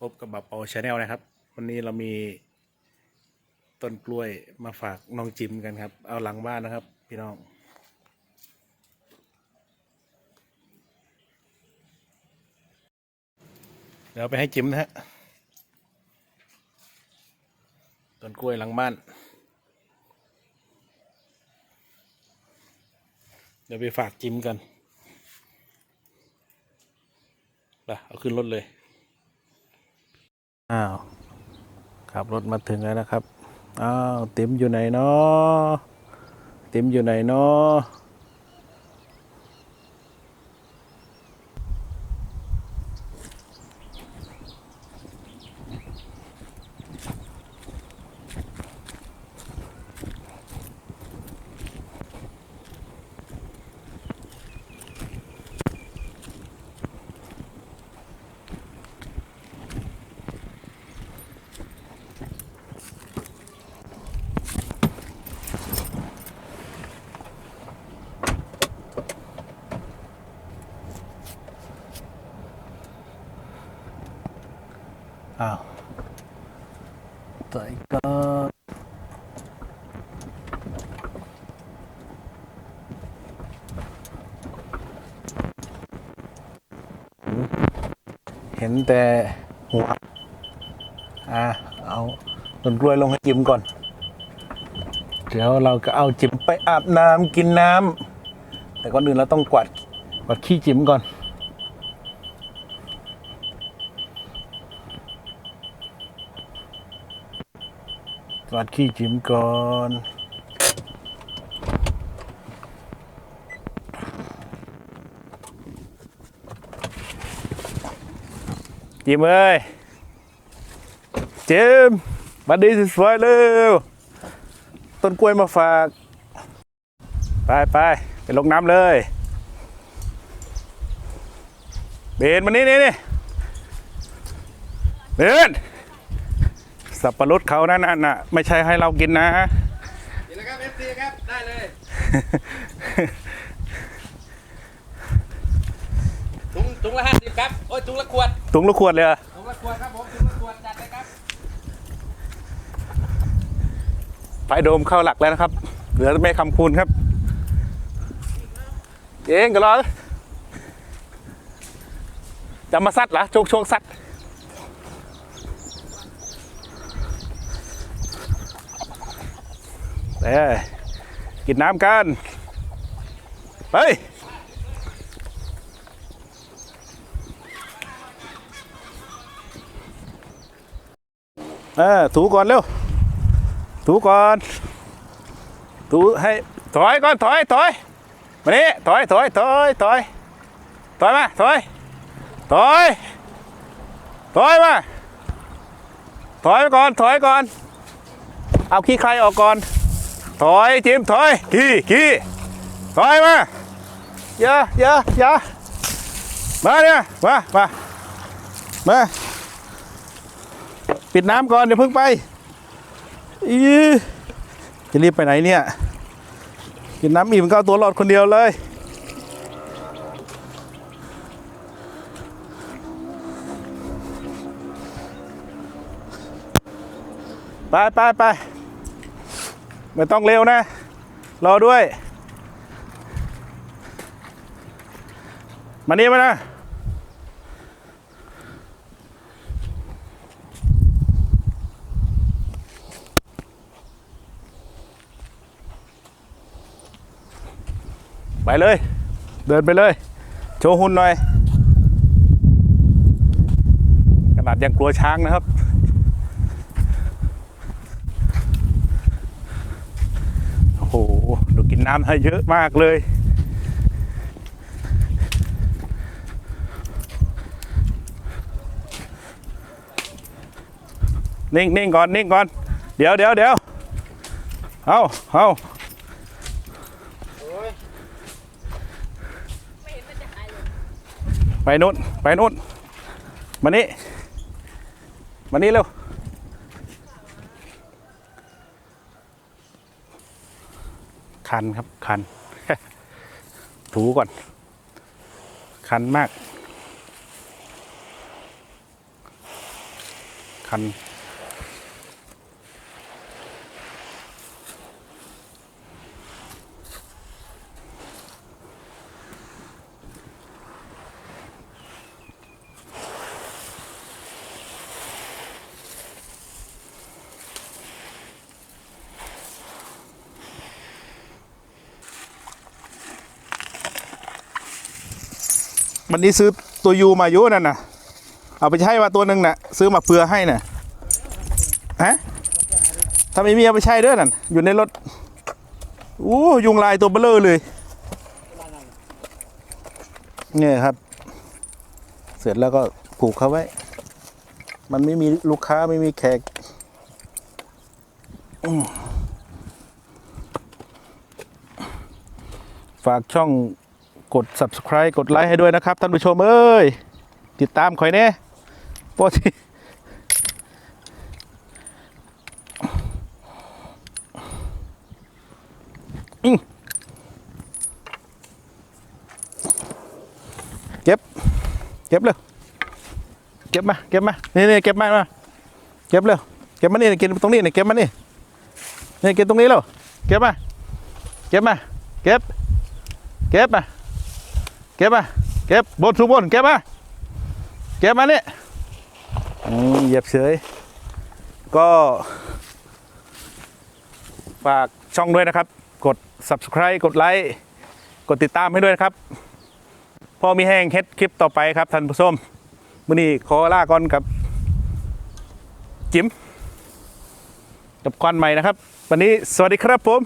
พบกับบับเปาชาแนลนะครับ วันนี้เรามีต้นกล้วยมาฝากน้องจิมกันครับ เอาหลังบ้านนะครับ พี่น้อง เดี๋ยวไปให้จิมนะฮะ ต้นกล้วยหลังบ้าน เดี๋ยวไปฝากจิมกัน ไปเอาขึ้นรถเลย อ้าวขับรถมาถึงแล้วนะครับ อ้าวเต็มอยู่ไหนเนาะเต็มอยู่ไหนเนาะ ใส่ก็เห็นแต่หัว อ่าเอาต้นกล้วยลงให้จิมก่อน เดี๋ยวเราก็เอาจิมไปอาบน้ำกินน้ำแต่ก่อนอื่นเราต้องกวาดกวาดขี้จิมก่อน กวาดขี้จิมก่อนจิมเอ้ยจิมบัดดีสวยๆเร็วต้นกล้วยมาฝาก ไปไปไปลงน้ำเลย เบนมานี่นี่นี่เบน สับปะรดเขานั่นน่ะ ไม่ใช่ให้เรากินนะนี่แหละครับเอฟซีครับ ได้เลย ถุงถุงละห้าสิบครับ โอ้ยถุงละขวด ถุงลูกขวดเลยเหรอถุงละขวดครับผม ถุงละขวดจัดเลยครับไฟโดมเข้าหลักแล้วนะครับ เหลือไม่คำคูณครับ เองก็รอจะมาซัดเหรอโชคโชคซัด เอ้ยกินน้ำกัน ไปเออถูก่อนเร็ว ถูก่อน ถูให้ถอยก่อนถอยถอยมานี่ถอยถอยถอยถอยถอยมาถอยถอยถอยมาถอยไปก่อนถอยก่อน เอาขี้ใครออกก่อน ถอยจิมถอยขี้ขี้ถอยมาอย่าอย่าอย่ามาเนี่ยมามามาปิดน้ำก่อนเดี๋ยวเพิ่งไปอีจะรีบไปไหนเนี่ยกินน้ำอิ่มก็เอาตัวรอดคนเดียวเลยไปไปไป ไม่ต้องเร็วนะ รอด้วย มานี่มานะไปเลย เดินไปเลย โชว์หุ่นหน่อย ขนาดยังกลัวช้างนะครับ โอ้โห ดูกิ นน้ำให้เยอะมากเลย นิ่งนิ่งก่อนนิ่งก่อน เดี๋ยวเดี๋ยวเดี๋ยวเอาเอาไปนู่นไปนู่นมานี่มานี่เร็ว คันครับคัน ถูก่อน คันมาก คัน วันนี้ซื้อตัวยูมาอยู่นั่นน่ะ เอาไปใช้มาตัวหนึ่งน่ะ ซื้อมาเพื่อให้น่ะฮะถ้าไมมีเอาไปใช้ด้วยนั่นอยู่ในรถอู้ยุงลายตัวเบลอเลยเนี่ยครับ เสร็จแล้วก็ผูกเขาไว้ มันไม่มีลูกค้าไม่มีแขกฝากช่อง กด subscribe กดไลค์ให้ด้วยนะครับ ท่านผู้ชมเอ้ย ติดตามคอยแน่โปรที่เก็บ เก็บเลยเก็บมา เก็บมา นี่นี่เก็บมามาเก็บเลยเก็บมานี่เกินตรงนี้นี่เก็บมานี่นี่เก็บตรงนี้แล้วเก็บมา เก็บมา เก็บ เก็บมา เก็บมาเก็บบนทุกบนเก็บมาเก็บมาเนี่อืมเหยียบเฉย ก็ฝากช่องด้วยนะครับ กด subscribe กดไลค์กดติดตามให้ด้วยนะครับพอมีแห้งเฮ็ดคลิปต่อไปครับท่านผู้ชมมื้อนี้ขอลาก่อนกับจิมกับควันใหม่นะครับ วันนี้สวัสดีครับผม